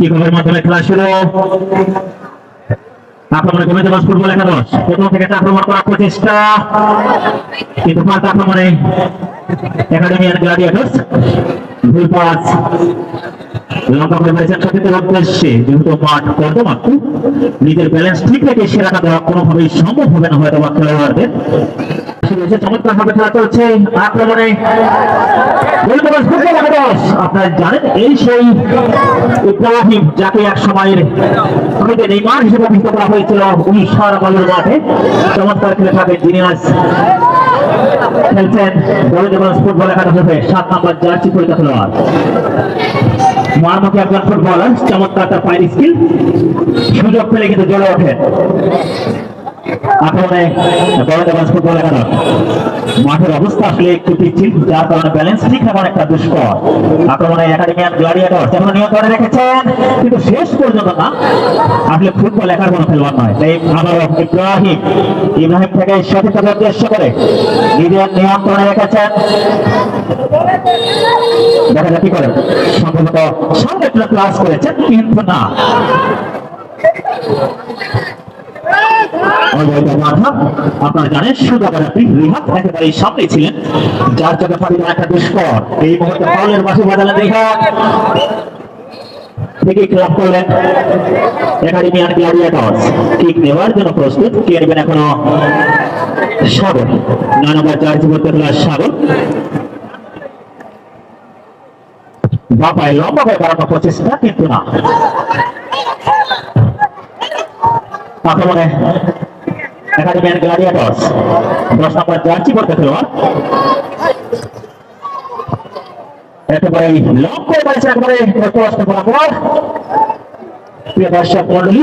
কি খবরের মাধ্যমে খেলা শুরু? আক্রমণে কমে যাওয়া ফুটবল একাদশ। প্রথম থেকে একটা আক্রমণ করার প্রচেষ্টা। কিন্তু পাল্টা আক্রমণে একাডেমিয়ান গ্লাডিয়েটর্স ভুল পাস যেহেতু মাঠ নিজের ব্যালেন্স ঠিক রেখে সেরাটা দেওয়া কোনোভাবেই সম্ভব হবে না হয়তো বা খেলোয়াড়দের চমৎকার ভাবে খেলা আক্রমণে আপনারা জানেন এই সেই যাকে এক সময়ের নেইমার হিসেবে অভিহিত করা হয়েছিল উড়িষ্যার মাঠে চমৎকার খেলে থাকে যিনি আজ খেলছেন ফুটবল একাদশে সাত নম্বর জার্সি পরিচিত মারমুখী একজন ফুটবলার চমৎকার তার পায়ের স্কিল। সুযোগ পেলে কিন্তু জ্বলে ওঠে। আক্রমণে বড়দেবাস ফুটবল একাদশ মাঠের অবস্থা আসলে একটু পিচ্ছিল যার কারণে ব্যালেন্স ঠিক রাখার একটা দুষ্কর। আক্রমণে একাডেমিয়ান গ্লাডিয়েটর যেমন নিয়ন্ত্রণে রেখেছেন, কিন্তু শেষ পর্যন্ত না, আসলে ফুটবল একার কোনো খেলোয়াড় নয়। তাই আবারও ইব্রাহিম ইব্রাহিম থেকে সঠিকতা উদ্দেশ্য করে নিজের নিয়ন্ত্রণে রেখেছেন। দেখা যাক কি করে। সম্ভবত সামনে ক্লাস করেছেন, কিন্তু না। আপনারা জানেন সুদাবারাতি রিহাত একেবারে সামনে ছিলেন। যার ফাটিল একটা দুষ্কর। রিহাত। জন্য প্রস্তুত। কে নেবেন এখনও? সাগর নয় জার্সি করতে সাগর বাপায় লম্বা হয়ে বাড়ানোর প্রচেষ্টা, কিন্তু না। একাডেমিয়ান গ্লাডিয়েটর্স দশ নম্বর জার্সি করতে খেলোয়াড় একেবারে লং করে পাইছে একেবারে কষ্ট বরাবর প্রিয় দর্শক, মন্ডলী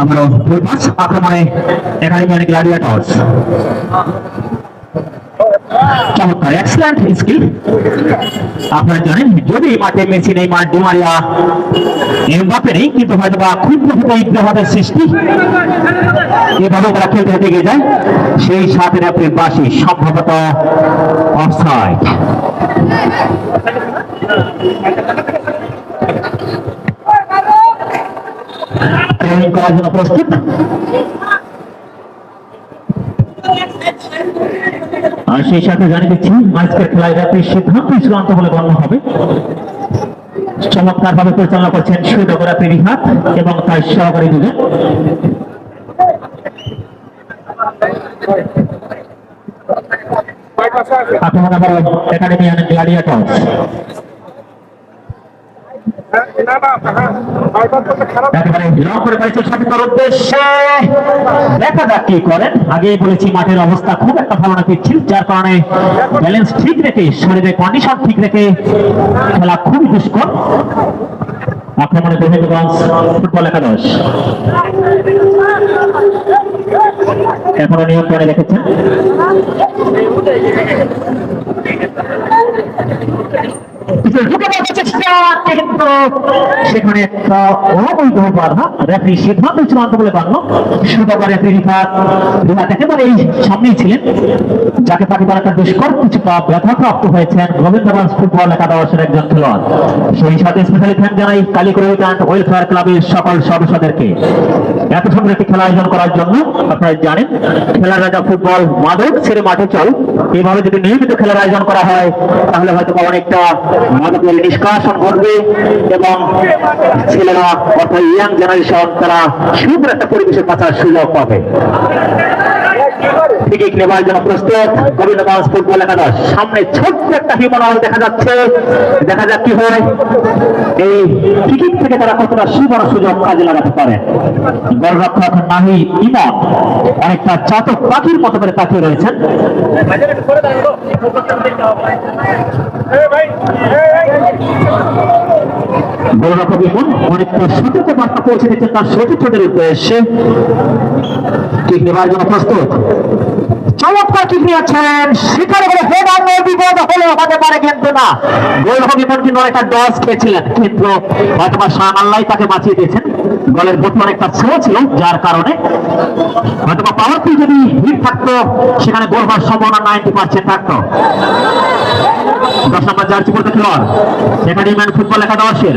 আমরা দুই পাঁচ আক্রমণে একাডেমি গ্লাডিয়েটর্স চমৎকার এক্সেলেন্ট স্কিল আপনারা জানেন, যদি মাঠে মেসি নেই মাঠ ডিমারিয়া এমবাপে নেই, কিন্তু হয়তো বা ক্ষুদ্র ক্ষুদ্র সৃষ্টি, এভাবে তারা খেলতে খেলতে এগিয়ে যায়, সেই সাথে আপনি বাসি সম্ভবত অফসাইড আর সেই সাথে জানিয়ে দিচ্ছি আজকের খেলায় সিদ্ধান্ত চূড়ান্ত বলে গণ্য হবে চমৎকার ভাবে পরিচালনা করছেন সুদগরাত্রি রিহাত এবং তার সহকারী দুজন একাডেমি করে দেখা যাক কি করেন। আগেই বলেছি, মাঠের অবস্থা খুব একটা ভালো না যার কারণে ব্যালেন্স ঠিক রেখে, শরীরের কন্ডিশন ঠিক রেখে খেলা খুবই দুষ্কর। আক্রমণে গোবিন্দগঞ্জ ফুটবল একাদশ এখনও নিয়ন্ত্রণে রেখেছেন। সেখানে একটা অবৈধ বাধা রেফারি সিদ্ধান্ত চূড়ান্ত বলে একেবারে এই সামনেই ছিলেন যাকে পাকিস্তান একটা দুষ্কর ব্যথাপ্রাপ্ত হয়েছেন ফুটবল একাদশের একজন খেলোয়াড় সেই সাথে স্পেশালি জানাই কালীকুড়ি ওয়েলফেয়ার ক্লাবের সকল সদস্যদেরকে এত সুন্দর একটি খেলা আয়োজন করার জন্য আপনারা জানেন, খেলার রাজা ফুটবল মাদক ছেড়ে মাঠে চল। এইভাবে যদি নিয়মিত খেলার আয়োজন করা হয়, তাহলে হয়তো অনেকটা মাদকের নিষ্কাশন ঘটবে এবং ছেলেরা অর্থাৎ ইয়াং জেনারেশন তারা সুন্দর একটা পরিবেশের বাঁচার সুযোগ পাবে। টিকিট নেবার জন্য প্রস্তুত। গোবিন্দগঞ্জ ফুটবল একাদশ। সামনে ছোট্ট একটা হিমনল দেখা যাচ্ছে। দেখা যাক কি হয়। এই টিকিট থেকে তারা কতটা সুবর্ণ সুযোগ কাজে লাগাতে পারে। গোলরক্ষক নাহি ইমাম অনেকটা চাতক পাখির মতো করে তাকিয়ে রয়েছেন। গোলরক্ষক ইমন অনেকটা সতর্ক বার্তা পৌঁছে দিচ্ছেন তার সতীর্থদের উদ্দেশ্যে। ঠিক নেবার জন্য প্রস্তুত। চমৎকার কিক নিয়েছেন সেখানে কোনো বেদাঙ্গ বিপদ হলে হতে পারে কিন্তু না। ইমন কিন্তু অনেকটা ডস খেয়েছিলেন, কিন্তু হয়তো বা শাহ আল্লাহ তাকে বাঁচিয়ে দিয়েছেন। গোলের গতি অনেকটা স্লো ছিল, যার কারণে হয়তো বা পাওয়ারফুল যদি হিট থাকতো, সেখানে গোল হওয়ার সম্ভাবনা নাইনটি পার্সেন্ট থাকতো। দশ নম্বর জার্সি পড়তে খেলোয়াড় একাডেমি ম্যান ফুটবল একাদশের।